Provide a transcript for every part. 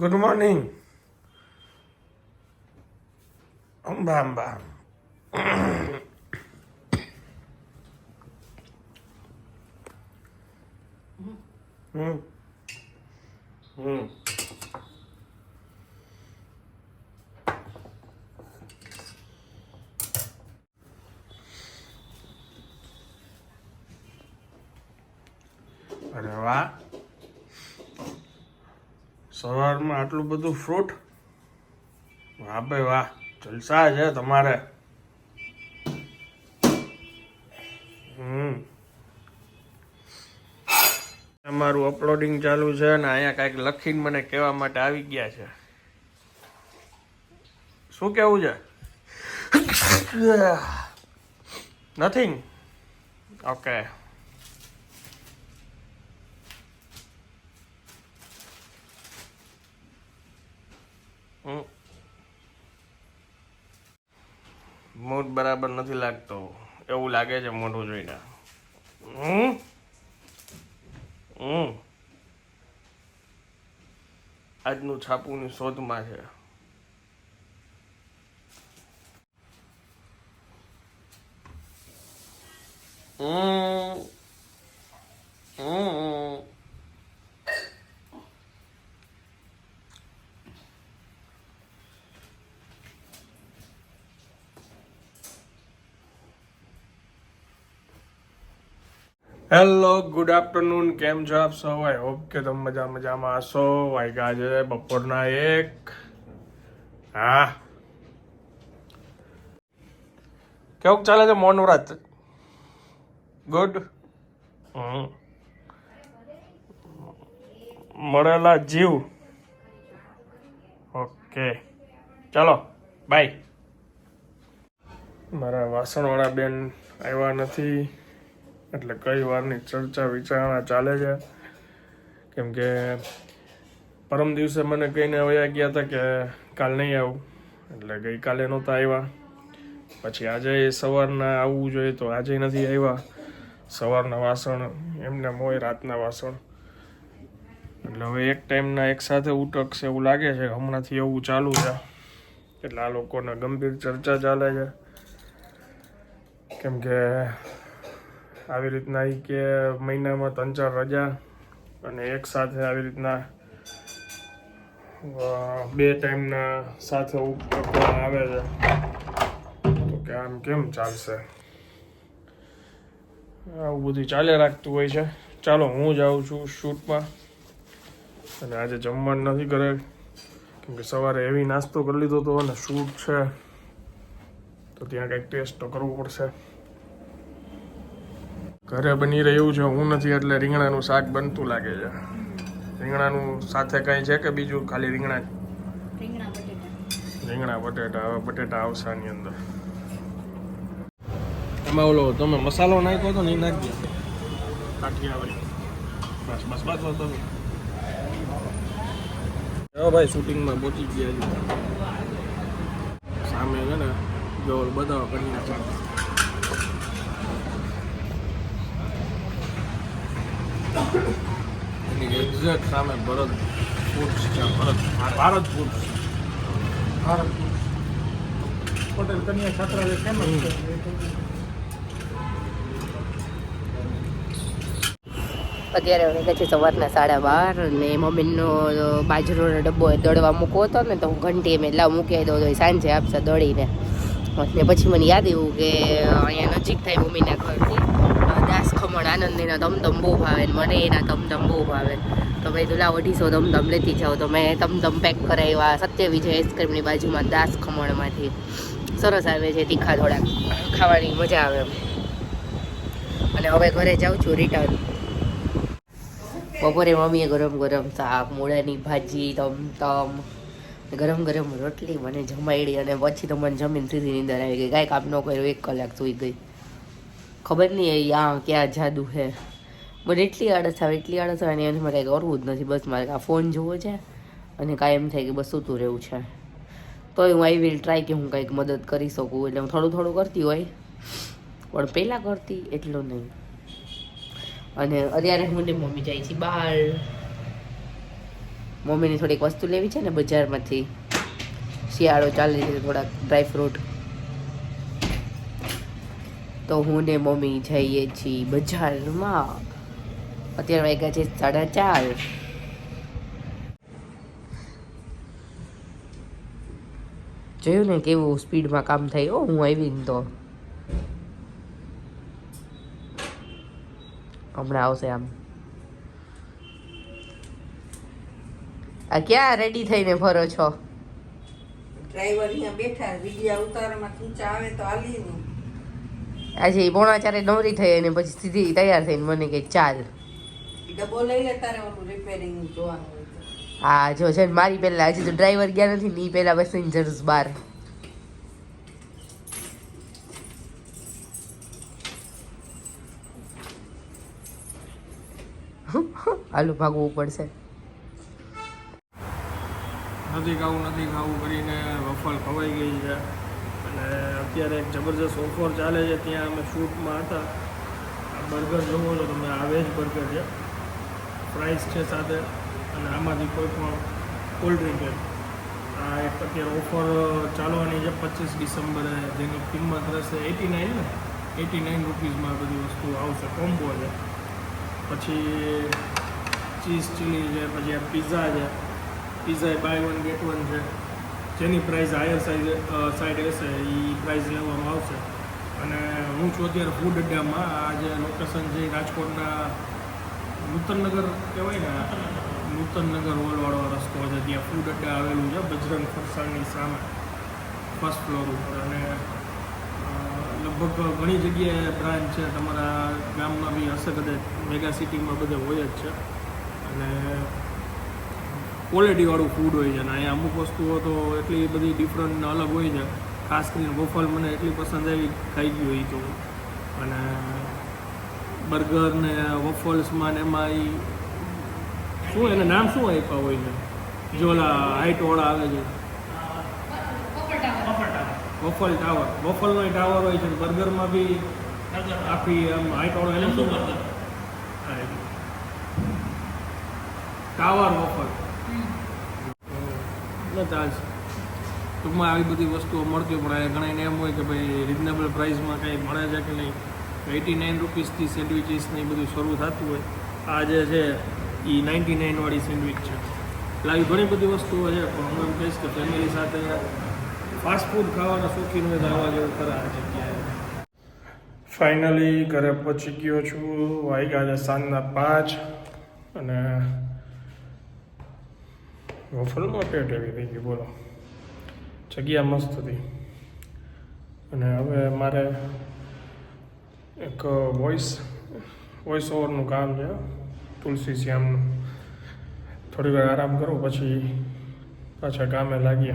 Good morning Amba Amba હમ હમ અરે વાહ સવારમાં આટલું બધું ફ્રૂટ વાહ ભાઈ વાહ, જલસા છે તમારે. અમારું અપલોડિંગ ચાલુ છે અને અહીંયા કાંઈક લખીને મને કહેવા માટે આવી ગયા છે. શું કેવું છે? નથિંગ ઓકે મૂડ બરાબર નથી લાગતો. એવું લાગે છે મોઢું જોઈને. હમ. હમ. આજનું છાપુની શોધમાં છે. હમ. હમ. હેલો ગુડ આફ્ટરનૂન કેમ છો આપ સૌ? આઈ હોપ કે તમે મજા મજામાં હશો. વાગ્યા છે બપોરના એક. હા. કેવું ચાલે છે મૌન વ્રત? ગુડ મળેલા જીવ. ઓકે ચાલો બાય મારા વાસણવાળા બેન આવ્યા નથી. એટલે કઈ વારની ચર્ચા વિચારણા ચાલે છે? કેમ કે પરમ દિવસે મને કહીને વયા ગયા હતા કે કાલ નહીં આવું. એટલે ગઈકાલે નહોતા આવ્યા. પછી આજે સવારના આવવું જોઈએ તો આજે નથી આવ્યા. સવારના વાસણ, એમને મોય રાતના વાસણ. એટલે હવે એક ટાઈમના એક સાથે ઉટકશે એવું લાગે છે. હમણાંથી એવું ચાલુ છે. એટલે આ લોકોને ગંભીર ચર્ચા ચાલે છે. કેમ કે આવી રીતના એ કે મહિનામાં ત્રણ ચાર રજા અને એક સાથે આવી રીતના બે ટાઈમના સાથે ઉપકરણ આવે છે. તો કે આમ કેમ ચાલશે? આવું બધું ચાલે રાખતું હોય છે. ચાલો, હું જાઉં છું શૂટમાં. અને આજે જમવાનું નથી કરે કેમ કે સવારે એવી નાસ્તો કરી લીધો હતો અને શૂટ છે. તો ત્યાં કંઈક ટેસ્ટ તો કરવું પડશે. ઘરે બની રહ્યું છે. હું નથી એટલે રીંગણાનું શાક બનતું લાગે છે. રીંગણાનું સાથે કંઈ છે કે બીજું? ખાલી રીંગણા રીંગણા બટેટા. હવે બટેટા આવશે આની અંદર. એમાં ઓલો તમે મસાલો નાખ્યો હતો ને એ નાખી દો કાઠિયાવાડી બસ બસ બસ બસ બસ. ભાઈ શૂટિંગમાં પહોંચી ગયા છે. સામે છે ને જો બધા કરી કન્યા એની એક્ઝેક્ટ સામે ભરત ફૂડ્સ છે ભરત ભારત ફૂડ્સ ભારત પટેલ કન્યા છાત્રાલય ફેમસ છે અત્યારે વાગ્યા છે સવારના સાડા બાર ને મમ્મીનો બાજરોનો ડબ્બો દળવા મૂકવો હતો ને તો હું ઘંટી મેં એટલા મૂકી દઉં તો સાંજે આપશે દળીને. ને પછી મને યાદ એવું કે અહીંયા નજીક થાય મમ્મીના ખમણ આનંદીના ધમધમ બહુ ભાવે મને એના ધમધમ બહુ ભાવે. તો મેં તો લાવ અઢીસો ધમધમ લેતી જાઉં તો મેં ધમધમ પેક કરાવ્યા સત્ય વિજય આઈસ્ક્રીમની બાજુમાં દાસ ખમણમાંથી. સરસ આવે છે તીખા થોડાક. ખાવાની મજા આવે અને હવે ઘરે જાઉં છું રિટર્ન બપોરે મમ્મીએ ગરમ ગરમ શાક, મૂળાની ભાજી તમ તમ ગરમ ગરમ રોટલી મને જમાડી અને પછી તો મને જમીન સીધી નીંદર આવી ગઈ. કાંઈ કામ ન કર્યું, એક કલાક સૂઈ ગઈ. ખબર નહીં આ ક્યાં જાદુ છે. મને એટલી આળસ આવે, એટલી આળસ આવે ને એનાથી મારે કરવું જ નથી. બસ મારે આ ફોન જોવો છે અને કાંઈ એમ થાય કે બસ સૂતું રહેવું છે. તોય હું આઈ વિલ ટ્રાય કે હું કંઈક મદદ કરી શકું. એટલે હું થોડું થોડું કરતી હોય. પણ પહેલાં કરતી, એટલું નહીં. અને અત્યારે હું ને મમ્મી જાય છે બહાર. મમ્મીને થોડીક વસ્તુ લેવી છે ને બજારમાંથી. શિયાળો ચાલે છે, થોડાક ડ્રાય ફ્રૂટ તો હું ને મમ્મી જઈએ છીએ બજારમાં. અત્યારે વાગ્યા છે સાડા ચાર. જોયું ને કેવું સ્પીડમાં કામ થાય? હું આવીને તો. હમણાં આવશે આમ. આ ક્યાં રેડી થઈને ફરો છો? ડ્રાઈવર અહીંયા બેઠા, વિડિયા ઉતારવામાં ઊંચા આવે તો હાલી આજે પોણા ચારે નવરી થઈ અને પછી સીધી તૈયાર થઈને મને કે ચાલ. હા જો છે ને મારી પહેલા હજી તો ડ્રાઈવર ગયા નથી ને પહેલા પેસેન્જર્સ બાર હાલું ભાગવું પડશે. નથી ખાવું નથી ખાવું કરીને વફલ ખવાઈ ગઈ છે. અને અત્યારે એક જબરજસ્ત ઓફર ચાલે છે, ત્યાં અમે શૂટમાં હતા. આ બર્ગર જોવો છો તમે, આ વેજ બર્ગર છે. પ્રાઇસ છે સાથે, અને આમાંથી કોઈ પણ કોલ્ડ ડ્રિંક આ એક અત્યારે ઓફર ચાલવાની છે પચીસ ડિસેમ્બરે, જેની કિંમત રહેશે એટી નાઇન ને? એટી નાઇન રૂપીઝમાં બધી વસ્તુ આવશે, કોમ્બો છે. પછી ચીઝ ચીલી છે, પછી આ પિઝા છે. Pizza buy one get one છે. જેની પ્રાઇસ હાયર સાઈડ સાઈડ હશે એ પ્રાઇસ લેવામાં આવશે. અને હું છું અત્યારે ફૂડ અડ્ડામાં, આ જે લોકેશન છે રાજકોટના નૂતનનગર કહેવાય ને, નૂતનનગર હોલવાળો રસ્તો છે, ત્યાં ફૂડ અડ્ડા આવેલું છે, બજરંગ ફરસાણની સામે ફર્સ્ટ ફ્લોર ઉપર. અને લગભગ ઘણી જગ્યાએ બ્રાન્ચ છે, તમારા ગામમાં બી હશે કદાચ મેગા સિટીમાં બધે હોય જ છે. અને ક્વોલિટીવાળું ફૂડ હોય છે અને અહીંયા અમુક વસ્તુઓ તો એટલી બધી ડિફરન્ટ અલગ હોય છે. ખાસ કરીને વોફલ મને એટલી પસંદ આવી ખાઈ ગયું એ તો. અને બર્ગર ને વોફલ્સમાં ને એમાં એ શું એને નામ શું આપ્યા હોય છે? જો ઓલા હાઇટવાળા આવે છે. વોફલ ટાવર વોફલનો ટાવર હોય છે બર્ગરમાં બી આખી આમ હાઈટવાળો એને શું ટાવર વોફલ એટલે ચાલશે. ટૂંકમાં આવી બધી વસ્તુઓ મળતી હોય, પણ ઘણા ઘણા એમ હોય કે ભાઈ રિઝનેબલ પ્રાઇસમાં કંઈ મળે છે કે નહીં? એટી નાઇન રૂપીસથી સેન્ડવિચીસ ને એ બધું શરૂ થતું હોય. આ જે છે એ નાઇન્ટી નાઇનવાળી સેન્ડવિચ છે. એટલે આવી ઘણી બધી વસ્તુઓ છે, પણ હું એમ કહીશ કે ફેમિલી સાથે ફાસ્ટ ફૂડ ખાવાના શોખીન હોય તો આવવા જેવું ખરા આ જગ્યાએ. ફાઇનલી ઘરે પહોંચી ગયો છું. વાગ્યા છે સાંજના પાંચ અને વફલમાં પેટ એવી થઈ ગઈ બોલો. જગ્યા મસ્ત હતી. અને હવે મારે એક વોઇસ વોઇસ ઓવરનું કામ છે, તુલસી શ્યામનું. થોડી વાર આરામ કરું, પછી પાછા કામે લાગ્યા.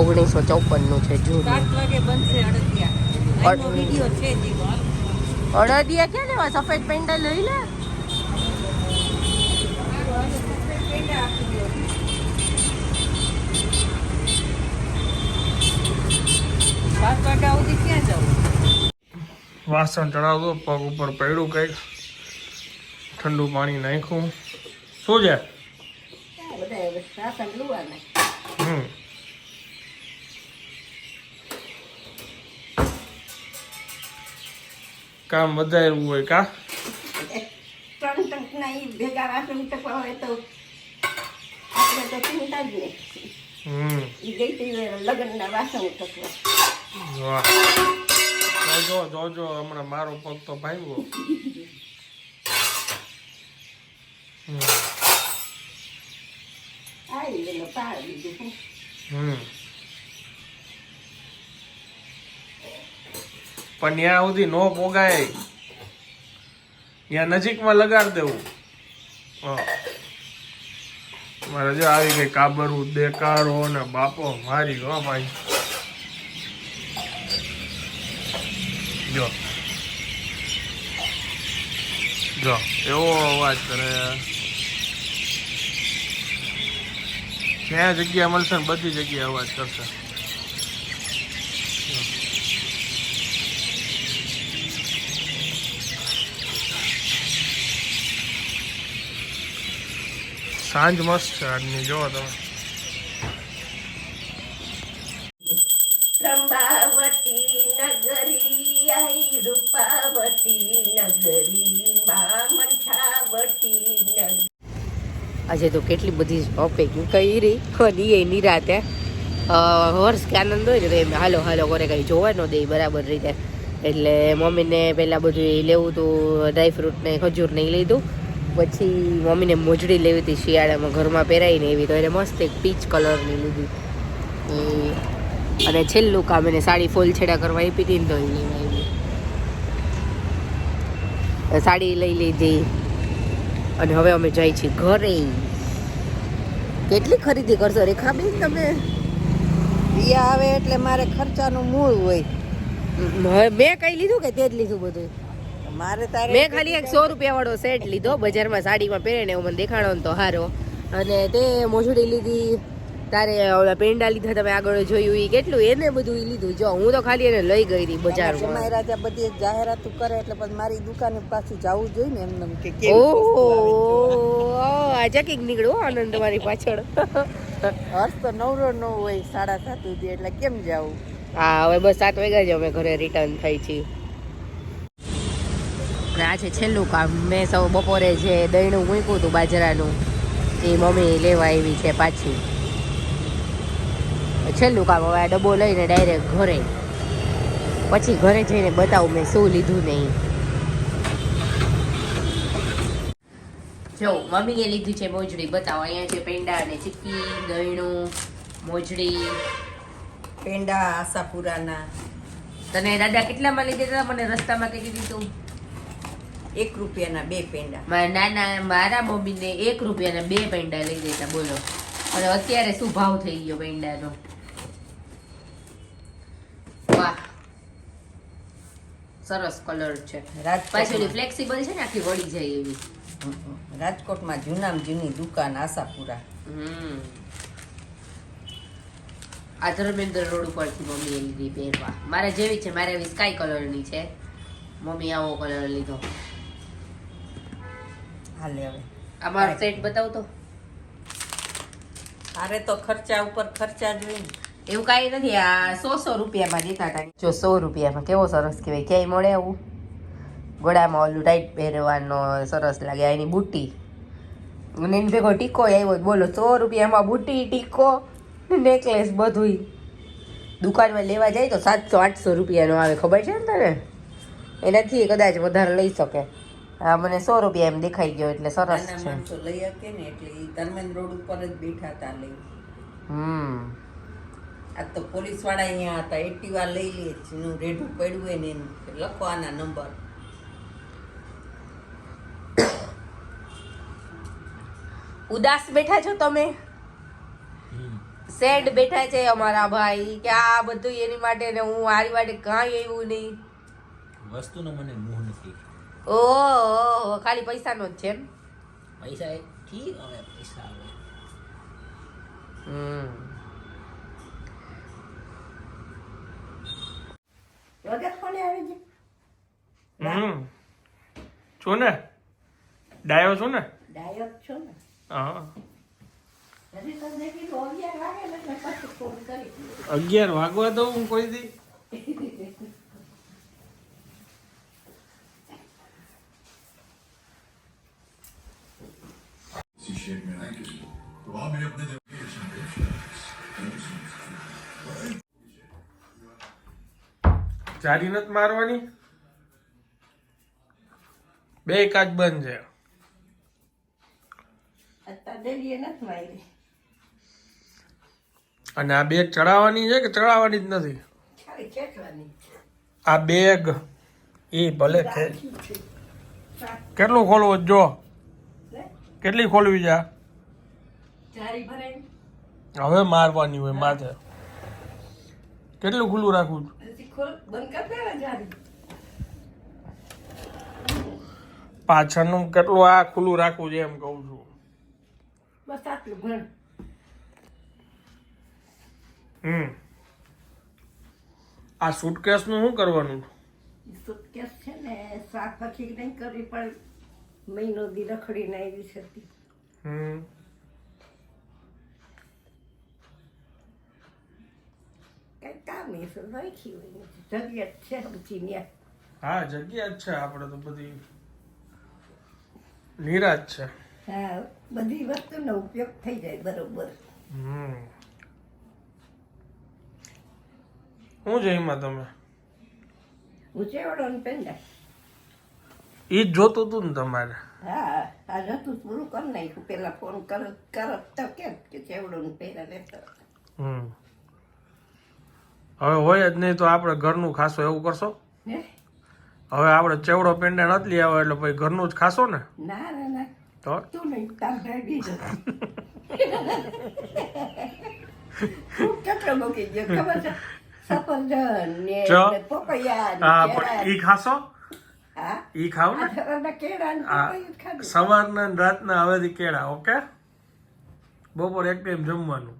ઓગણીસો ચોપનનું છે જૂનું. સાત વાગે બનશે અડદિયા. છે અડદિયા ક્યાં લેવા? સફેદ પેંડા લઈ લે? વાસણ ચડાવતો પગ ઉપર પડ્યું કંઈક. ઠંડુ પાણી નાખ્યું. શું છે? હમ. કામ વધારવું હોય કા? ત્રણ ટંકના ઈ ભેગા રાશન ટકવા હોય તો આપણે તો ચિંતા જ નહીં. હમ. ઈ ગઈ હતી લગ્નના વાસણ ટકવા. જોજો જોજો હમણાં મારો પગ તો ભાગ્યો. આવી ગયેલો પાડી દીધું હમ. પણ ત્યાં સુધી નો પોગાય. ત્યાં નજીકમાં લગાડ દેવું. મારે જો આવી ગઈ કાબરું દેકારો ને બાપો મારી, હો ભાઈ. જો. જો, એવો અવાજ કરે. જ્યાં જગ્યા મળશે ને બધી જગ્યાએ અવાજ કરશે. સાંજ મસ્ત છે આજની જોવો તમે. રંભાવતી નગરી આઈ રૂપાવતી નગરી મા નગરી. આજે તો કેટલી બધી શોપિંગ કરી અને એ નિરાતે અ, હર્ષ કે આનંદ હોય ને તો એમ હાલો હાલો કરે કંઈ જોવા ન દે બરાબર રીતે. એટલે મમ્મીને પહેલાં બધું લેવું હતું ડ્રાયફ્રૂટ ને ખજૂર ને લીધું. પછી મમ્મીને મોજડી લેવી હતી શિયાળામાં ઘરમાં પહેરાઈને એવી તો એને મસ્ત એક પીચ કલરની લીધી. અને છેલ્લું કામ એને સાડી ફૂલ છેડા કરવા આપી હતી ને તો એ સાડી લઈ લીધી અને હવે અમે જઈ છીએ ઘરે. કેટલી ખરીદી કરશો? રેખાબેન તમે? પિયા આવે એટલે મારે ખર્ચાનું મૂળ હોય. મેં કઈ લીધું કે તે જ લીધું બધું? મારે તારે મેં ખાલી એક સો રૂપિયા વાળો સેટ લીધો બજારમાં સાડીમાં પહેરે ને એવું મને દેખાડો ને તો હારો. અને તે મોજડી લીધી તારે ઓલા પેંડા લીધા તમે આગળ જોયું એ કેટલું? એને બધું એ લીધું. જો હું તો ખાલી એને લઈ ગઈ હતી બજારમાં. રાજા બધી જાહેરાત કરે એટલે પછી મારી દુકાને પાછું જવું જોઈએ ને એમને એમ કે ઓહો આજે કંઈક નીકળ્યો આનંદ તમારી પાછળ. હર્ષ તો નવરો ન હોય સાડા સાત સુધી એટલે કેમ જવું? હા હવે બસ સાત વાગ્યા જ અમે ઘરે રિટર્ન થઈ છીએ. અને આ છે છેલ્લું કામ. મેં સૌ બપોરે જે દહીંનું મૂક્યું હતું બાજરાનું એ મમ્મી લેવા આવી છે પાછી. છેલ્લું કામ હવે આ ડબ્બો લઈને ડાયરેક્ટ ઘરે. પછી ઘરે જઈને બતાવું મેં શું લીધું નહીં જો મમ્મીએ લીધી છે મોજડી. બતાવો અહીંયા છે પેંડા અને ચીક્કી દહીણું મોજડી. પેંડા આશાપુરાના. તને દાદા કેટલામાં લીધા હતા? મને રસ્તામાં કહી દીધું એક રૂપિયાના બે પેંડા. મારા નાના મારા મમ્મીને એક રૂપિયાના બે પેંડા લઈ દેતા બોલો. અને અત્યારે શું ભાવ થઈ ગયો પેંડાનો? વાહ. સરસ કલર છે. પાછળ ફ્લેક્સિબલ છે ને આખી વળી જાય એવી. રાજકોટમાં જૂનામ જૂની દુકાન આશાપુરા. હમ. આ ધર્મેન્દ્ર રોડ ઉપરથી મમ્મીએ લીધી પહેરવા. મારે જેવી છે મારે એવી સ્કાય કલરની છે. મમ્મી આવો કલર લીધો. હાલે હવે. આ બાર સેટ બતાવ તો. અરે તો ખર્ચા ઉપર ખર્ચા જોઈએ ને. એવું કાંઈ નથી આ સો સો રૂપિયામાં દેતા હતા. જો સો રૂપિયામાં કેવો સરસ કહેવાય ક્યાંય મળે આવું? ગળામાં ઓલું ટાઈટ પહેરવાનો સરસ લાગે એની બુટ્ટી. અને એની ભેગો ટીકો આવ્યો બોલો સો રૂપિયામાં બુટ્ટી ટીકો નેકલેસ બધુંય. દુકાનમાં લેવા જાય તો સાતસો આઠસો રૂપિયાનો આવે ખબર છે ને તને? એનાથી કદાચ વધારે લઈ શકે. આ મને સો રૂપિયા એમ દેખાઈ ગયો એટલે સરસ છે. માણસો લઈ શકે ને એટલે ધર્મેન્દ્ર રોડ ઉપર જ બેઠા હતા લઈ. હમ. આ તો પોલીસવાળા અહીંયા હતા એક્ટિવા લઈ લે છે એનું રેઢું પડ્યું હોય ને એનું લખો નંબર. ઉદાસ બેઠા છો તમે? સેડ બેઠા છે અમારા ભાઈ કે આ બધું એની માટે ને હું આરી માટે કાંઈ એવું નહીં. વસ્તુનો મને ઓહો ખાલી પૈસાનો જ છે એમ? પૈસા એ ઠીક હવે પૈસા આવે. હમ. વગર કોને આવી છે હમ. છો ને? ડાયો છો ને? ડાયો છો ને. હા. અગિયાર વાગવા દઉં હું કોઈ દી. જારી નથી મારવાની? બે કાચ બંધ છે. અને આ બે ચડાવવાની છે કે ચડાવવાની જ નથી? આ બેગ. એ ભલે કેટલું ખોલવું જો. કેટલી ખોલવી છે હવે મારવાની હોય માથે. કેટલું ખુલ્લું રાખવું પાછળનું કેટલું આ ખુલ્લું રાખવું છે એમ કહું છું. બસ આટલું ભણ હમ. આ સૂટકેસનું શું કરવાનું? સુટકેસ છે ને સાફ હરખી નહીં કરવી પણ મહિનો દી રખડીને આવી છે તી. હમ. કઈ કામ નહીં છે રાખી હોય. જગ્યા છે બધી ન્યા. હા જગ્યા જ છે આપણે તો બધી નિરાજ છે. હા બધી વસ્તુનો ઉપયોગ થઈ જાય બરોબર. હમ. હું એમાં તમે? હું ચેવડો ને પેંડા. એ જ જોતું હતું ને તમારે? હા આ જતું પૂરું કરી નાખ્યું. પેલા ફોન કર કરત તો કેમ કે ચેવડો ને પેલા લેતો હમ. હવે હોય જ નહીં તો આપણે ઘરનું ખાશો એવું કરશો? હવે આપણે ચેવડો પેંડા નથી લઈ આવ્યો એટલે પછી ઘરનું જ ખાશો ને? ના ના ના. તો? તું નહીં તાર ભાઈ કેટલો મૂકી ગયો ખબર છે? સફરજન ને પપૈયા હા પણ ઈ ખાશો? ઈ ખાવ ને? સવારના રાતના હવેથી કેળા ઓકે? બપોર એક ટાઈમ જમવાનું.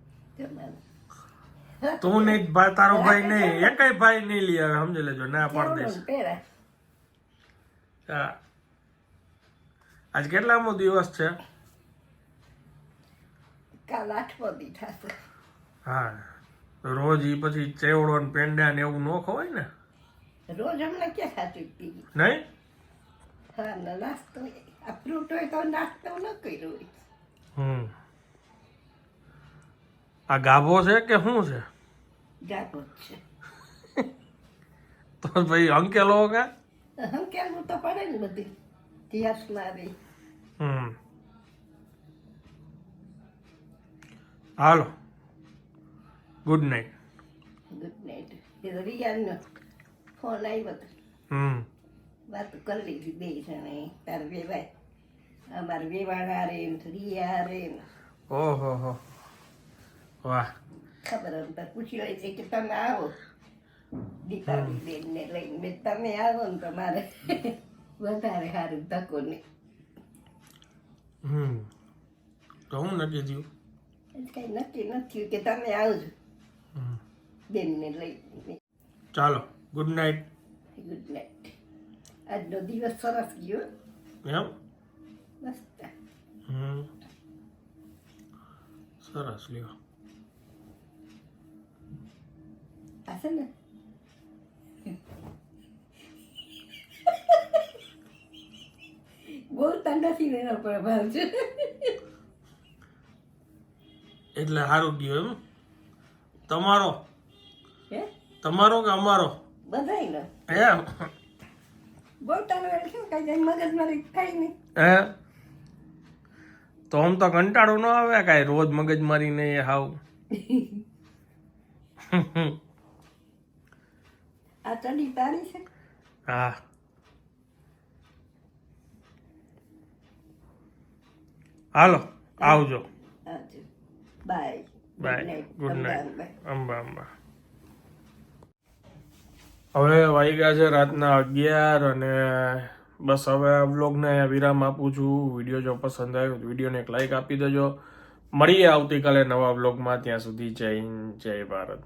તું નહીં તારો ભાઈ નહીં. એકય ભાઈ નહીં લઈ આવે સમજી લેજો ના પાડ ને આજ કેટલામો દિવસ છે? કાલ આઠમો દિવસ હા. રોજ ઈ પછી ચેવડો ને પેંડા ને એવું ન ખવાય ને? રોજ અમને ક્યાં ખાતી પી નહીં? હા નાસ્તો આ ફ્રૂટ હોય તો નાસ્તો ન કર્યો હમ. આ ગાભો છે કે શું છે? તો ભાઈ અંકેલો કે હમ કેવું તો પડે ને બધી. ઇતિહાસ મારી હમ. હાલો. ગુડ નાઇટ ગુડ નાઇટ એ રિયાનો ફોન આવ્યો હમ. વાત કરી લીધી બે જણે. તાર વેવાય. બે વેવાણા રે ને રિયા રે ને. ઓહો હો. વાહ. ખબર તો પૂછી લે છે કે તમે આવો. દીપાવલી બેનને લઈને મેં તમે આવો ને તમારે. વધારે સારું તકો નહીં. હમ. તો હું નક્કી થયું? કઈ નક્કી નથી કે તમે આવજો. બેનને લઈને ચાલો ગુડ નાઇટ ગુડ નાઇટ આજનો દિવસ સરસ ગયો. એમ? મસ્ત. હમ. સરસ લ્યો આ ને બોલતા નથી ને એના પર ભાવ છે એટલે સારું ગયું એમ તમારો હે તમારો કે અમારો બધાય એમ બોલતા નો શું કઈ જાય મગજ મારી કઈ નહીં હે તો આમ તો કંટાળો ન આવે કાંઈ રોજ મગજ મારી નહીં હાવ ચડી તારી છે હા હાલો આવજો bye bye good night Amba Amba હવે વાગ્યા છે રાતના અગિયાર અને બસ હવે આ વ્લોગને વિરામ આપું છું. વીડિયો જો પસંદ આવ્યો તો વિડીયોને એક લાઇક આપી દેજો. મળીએ આવતીકાલે નવા વ્લોગમાં. ત્યાં સુધી જય હિન્દ જય ભારત.